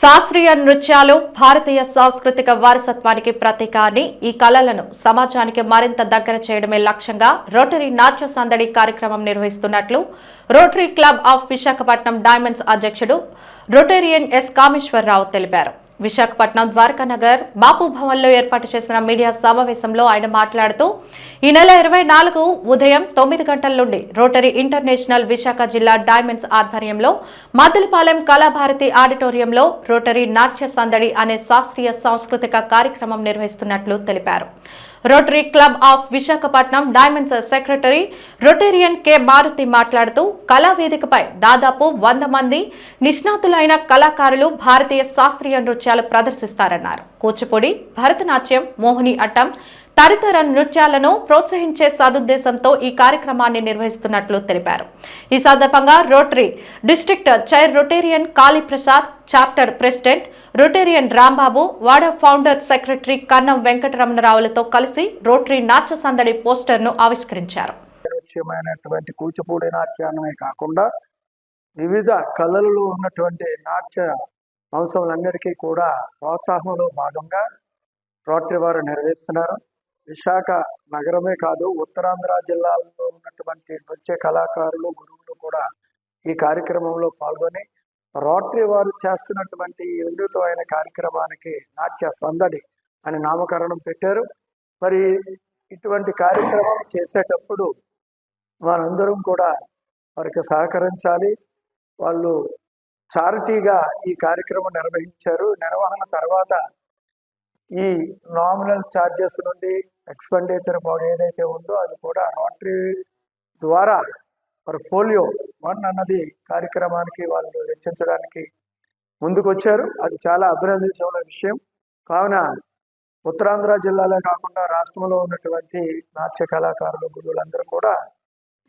శాస్త్రీయ నృత్యాలు భారతీయ సాంస్కృతిక వారసత్వానికి ప్రతీక అని ఈ కళలను సమాజానికి మరింత దగ్గర చేయడమే లక్ష్యంగా రోటరీ నాట్య సందడి కార్యక్రమం నిర్వహిస్తున్నట్లు rotary club of Visakhapatnam diamonds అధ్యక్షుడు రొటేరియన్ ఎస్ కామేశ్వరరావు తెలిపారు. విశాఖపట్నం ద్వారకానగర్ బాపు భవన్లో ఏర్పాటు చేసిన మీడియా సమావేశంలో ఆయన మాట్లాడుతూ ఈ నెల ఇరవై నాలుగు ఉదయం తొమ్మిది గంటల నుండి రోటరీ ఇంటర్నేషనల్ విశాఖ జిల్లా డైమండ్స్ ఆధ్వర్యంలో మద్దలపాలెం కళాభారతి ఆడిటోరియంలో రోటరీ నాట్య సందడి అనే శాస్త్రీయ సాంస్కృతిక కార్యక్రమం నిర్వహిస్తున్నట్లు తెలిపారు. Rotary club of Visakhapatnam diamonds secretary rotarian K Maruthi మాట్లాడుతూ కళా వేదికపై దాదాపు వంద మంది నిష్ణాతులైన కళాకారులు భారతీయ శాస్త్రీయ నృత్యాలు ప్రదర్శిస్తారన్నారు. కూచిపూడి భరతనాట్యం మోహిని అట్టం తదితర నృత్యాలను ప్రోత్సహించే సదుద్దేశంతో ఈ కార్యక్రమాన్ని నిర్వహిస్తున్నట్లు తెలిపారు. ఈ సందర్భంగా rotary district chair rotarian Kaliprasad chapter president rotarian Rambabu వాడ ఫౌండర్ సెక్రటరీ కన్నం వెంకటరమణరావులతో కలిసి రోటరీ నాట్య సందడి పోస్టర్ను ఆవిష్కరించారు. కూచిపూడి నాట్యాన్ని కాకుండా వివిధ కళలలో ఉన్నటువంటి నాట్య అంశములన్నిటికీ కూడా ప్రోత్సాహంలో భాగంగా రోటరీ వారు నిర్వహిస్తున్నారు. విశాఖ నగరమే కాదు ఉత్తరాంధ్ర జిల్లాలో ఉన్నటువంటి నృత్య కళాకారులు గురువులు కూడా ఈ కార్యక్రమంలో పాల్గొని రోటరీ వారు చేస్తున్నటువంటి ఈ వినూతమైన కార్యక్రమానికి నాట్య సందడి అని నామకరణం పెట్టారు. మరి ఇటువంటి కార్యక్రమం చేసేటప్పుడు వారందరం కూడా వారికి సహకరించాలి. వాళ్ళు చారిటీగా ఈ కార్యక్రమం నిర్వహించారు. నిర్వహణ తర్వాత ఈ నామినల్ ఛార్జెస్ నుండి ఎక్స్పెండిచర్ ఏదైతే ఉందో అది కూడా రోటరీ ద్వారా ఫోలియో వన్ అన్నది కార్యక్రమానికి వాళ్ళు వెచ్చించడానికి ముందుకొచ్చారు. అది చాలా అభినందించిన విషయం. కావున ఉత్తరాంధ్ర జిల్లాలో కాకుండా రాష్ట్రంలో ఉన్నటువంటి నాట్య కళాకారులు గురువులందరూ కూడా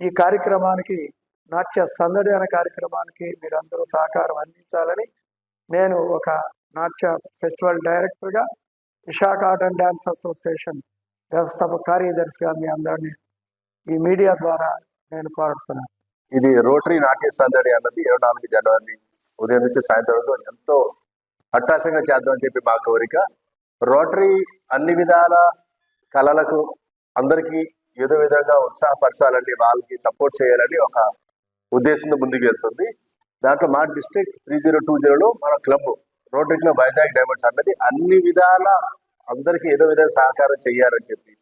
ఈ కార్యక్రమానికి నాట్య సందడి అనే కార్యక్రమానికి మీరందరూ సహకారం అందించాలని నేను ఒక నాట్య ఫెస్టివల్ డైరెక్టర్గా Visakha art and dance association వ్యవస్థాపక కార్యదర్శిగా మీ అందరినీ ఈ మీడియా ద్వారా నేను కోరుతున్నాను. ఇది రోటరీ నాట్య సందడి అన్నది ఇరవై నాలుగు జనవరి ఉదయం నుంచి సాయంత్రం వరకు ఎంతో అట్టాసంగా చేద్దామని చెప్పి మా కోరిక. రోటరీ అన్ని విధాల కళలకు అందరికీ ఏదో విధంగా ఉత్సాహపరచాలని వాళ్ళకి సపోర్ట్ చేయాలని ఒక ఉద్దేశంతో ముందుకు వెళ్తుంది. దాంట్లో మా డిస్ట్రిక్ట్ త్రీ జీరో టూ జీరోలో మన club rotary club Vizag diamonds అన్నది అన్ని విధాల అందరికీ ఏదో విధంగా సహకారం చేయాలని చెప్పి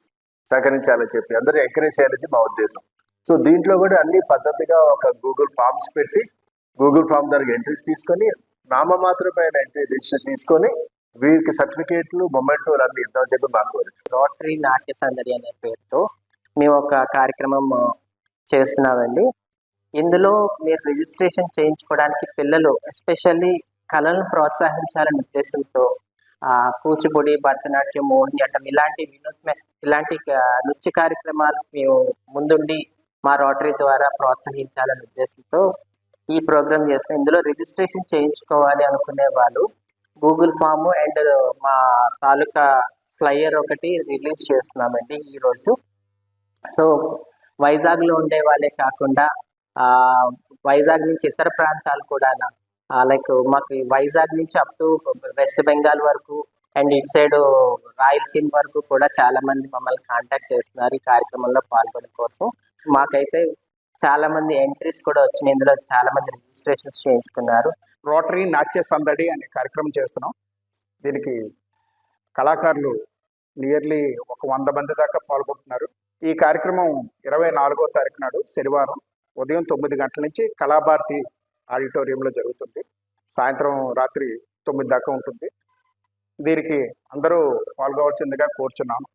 సహకరించాలని చెప్పి అందరూ ఎంకరేజ్ చేయాలని మా ఉద్దేశం. సో దీంట్లో కూడా అన్ని పద్ధతిగా ఒక గూగుల్ ఫామ్స్ పెట్టి గూగుల్ ఫామ్ దానికి ఎంట్రీస్ తీసుకొని నామమాత్రమైన ఎంట్రీ రిజిస్టర్ తీసుకొని వీరికి సర్టిఫికేట్లు మొమెంటో అన్ని ఇద్దామని చెప్పి మాకు రోటరీ నాట్య సందడి అనే పేరుతో మేము ఒక కార్యక్రమం చేస్తున్నామండి. ఇందులో మీరు రిజిస్ట్రేషన్ చేయించుకోవడానికి పిల్లలు ఎస్పెషల్లీ కళలను ప్రోత్సహించాలనే ఉద్దేశంతో కూచిపూడి భరతనాట్యం మోహిని ఇలాంటి వినూత్న ఇలాంటి నృత్య కార్యక్రమాలు మేము ముందుండి మా రోటరీ ద్వారా ప్రోత్సహించాలనే ఉద్దేశంతో ఈ ప్రోగ్రామ్ చేస్తాం ఇందులో రిజిస్ట్రేషన్ చేయించుకోవాలి అనుకునే వాళ్ళు గూగుల్ ఫామ్ అండ్ మా తాలూకా ఫ్లయర్ ఒకటి రిలీజ్ చేస్తున్నామండి ఈరోజు సో వైజాగ్లో ఉండే వాళ్ళే కాకుండా వైజాగ్ నుంచి ఇతర ప్రాంతాలు కూడా లైక్ మాకు వైజాగ్ నుంచి అప్ టు వెస్ట్ బెంగాల్ వరకు అండ్ ఇటు సైడ్ రాయలసీమ వరకు కూడా చాలా మంది మమ్మల్ని కాంటాక్ట్ చేస్తున్నారు ఈ కార్యక్రమంలో పాల్గొనే కోసం. మాకైతే చాలా మంది ఎంట్రీస్ కూడా వచ్చినాయి. ఇందులో చాలా మంది రిజిస్ట్రేషన్స్ చేయించుకున్నారు. రోటరీ నాట్య సందడి అనే కార్యక్రమం చేస్తున్నాం. దీనికి కళాకారులు నియర్లీ ఒక వంద మంది దాకా పాల్గొంటున్నారు. ఈ కార్యక్రమం ఇరవై నాలుగో తారీఖు నాడు శనివారం ఉదయం తొమ్మిది గంటల నుంచి కళాభారతి ఆడిటోరియంలో జరుగుతుంది. సాయంత్రం రాత్రి తొమ్మిది దాకా ఉంటుంది. దీనికి అందరూ పాల్గొవలసిందిగా కోరుచున్నాను.